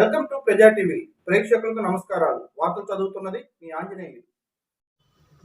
ప్రజా టీవీ. ప్రేక్షకులకు నమస్కారాలు. వార్తలు చదువుతున్నది మీ ఆంజనేయులు.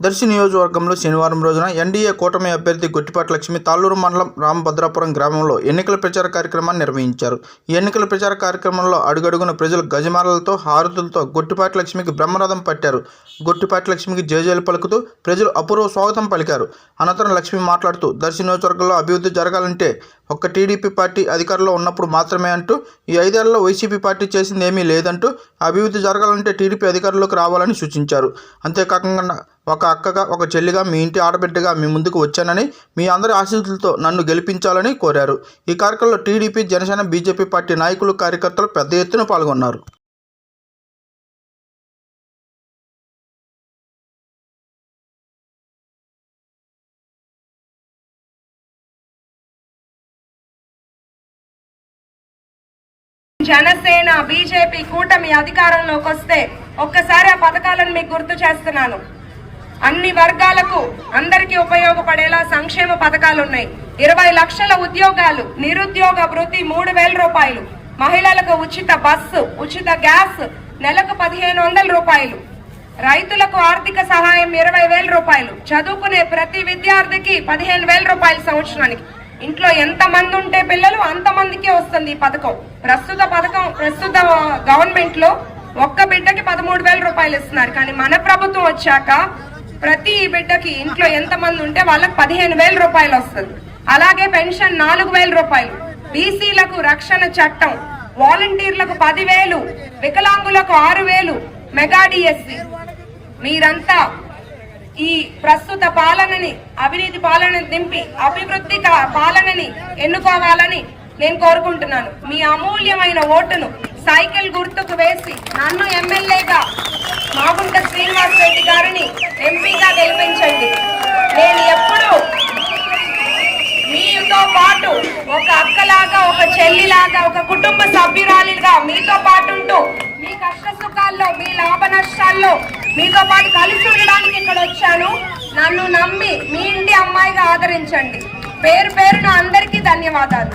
దర్శి నియోజకవర్గంలో శనివారం రోజున ఎన్డీఏ కూటమి అభ్యర్థి గొట్టిపాటి లక్ష్మి తాళ్ళూరు మండలం రామభద్రాపురం గ్రామంలో ఎన్నికల ప్రచార కార్యక్రమాన్ని నిర్వహించారు. ఈ ఎన్నికల ప్రచార కార్యక్రమంలో అడుగడుగున ప్రజలు గజమాలలతో హారతులతో గొట్టిపాటి లక్ష్మికి బ్రహ్మరథం పట్టారు. గొట్టిపాటి లక్ష్మికి జయజయలు పలుకుతూ ప్రజలు అపూర్వ స్వాగతం పలికారు. అనంతరం లక్ష్మి మాట్లాడుతూ దర్శి నియోజకవర్గంలో అభివృద్ధి జరగాలంటే ఒక్క టీడీపీ పార్టీ అధికారంలో ఉన్నప్పుడు మాత్రమే అంటూ ఈ ఐదేళ్ళలో వైసీపీ పార్టీ చేసింది ఏమీ లేదంటూ అభివృద్ధి జరగాలంటే టీడీపీ అధికారంలోకి రావాలని సూచించారు. అంతేకాకుండా ఒక అక్కగా ఒక చెల్లిగా మీ ఇంటి ఆడబిడ్డగా మీ ముందుకు వచ్చానని మీ అందరి ఆశీస్సులతో నన్ను గెలిపించాలని కోరారు. ఈ కార్యక్రమంలో టీడీపీ జనసేన బీజేపీ పార్టీ నాయకులు కార్యకర్తలు పెద్ద ఎత్తున పాల్గొన్నారు. జనసేన బీజేపీ కూటమి అధికారంలోకి వస్తే ఒక్కసారి ఆ పథకాలను మీకు గుర్తు చేస్తున్నాను. అన్ని వర్గాలకు అందరికీ ఉపయోగపడేలా సంక్షేమ పథకాలు ఉన్నాయి. ఇరవై లక్షల ఉద్యోగాలు నిరుద్యోగ వృత్తి మూడు వేల రూపాయలు మహిళలకు ఉచిత బస్సు ఉచిత గ్యాస్ నెలకు పదిహేను వందల రూపాయలు రైతులకు ఆర్థిక సహాయం ఇరవై వేల రూపాయలు చదువుకునే ప్రతి విద్యార్థికి పదిహేను వేల రూపాయలు సంవత్సరానికి. ఇంట్లో ఎంత మంది ఉంటే పిల్లలు అంతమందికే వస్తుంది ఈ పథకం. ప్రస్తుతం ప్రస్తుత గవర్నమెంట్లో ఒక్క బిడ్డకి పదమూడు వేల రూపాయలు ఇస్తున్నారు. కానీ మన ప్రభుత్వం వచ్చాక ప్రతి బిడ్డకి ఇంట్లో ఎంత మంది ఉంటే వాళ్ళకి పదిహేను వేల రూపాయలు వస్తుంది. అలాగే పెన్షన్ నాలుగు వేల రూపాయలు. బీసీలకు రక్షణ చట్టం వాలంటీర్లకు పదివేలు వికలాంగులకు ఆరు వేలు మెగా డిఎస్సి. మీరంతా ఈ ప్రస్తుత పాలనని అవినీతి పాలనని దింపి అభివృద్ధి పాలనని ఎన్నుకోవాలని నేను కోరుకుంటున్నాను. మీ అమూల్యమైన ఓటును సైకిల్ గుర్తుకు వేసి నన్ను ఎమ్మెల్యేగా మాగుంట శ్రీనివాస్ రెడ్డి గారిని ఎంపీగా గెలిపించండి. నేను ఎప్పుడు మీతో పాటు ఒక అక్కలాగా ఒక చెల్లిలాగా ఒక కుటుంబ సభ్యురాలిగా మీతో పాటు ఉంటూ మీ కష్ట సుఖాల్లో మీ లాభ నష్టాల్లో మీతో పాటు కలిసి ఉండడానికి ఇక్కడ వచ్చాను. నన్ను నమ్మి మీ ఇంటి అమ్మాయిగా ఆదరించండి. పేరు పేరున అందరికీ ధన్యవాదాలు.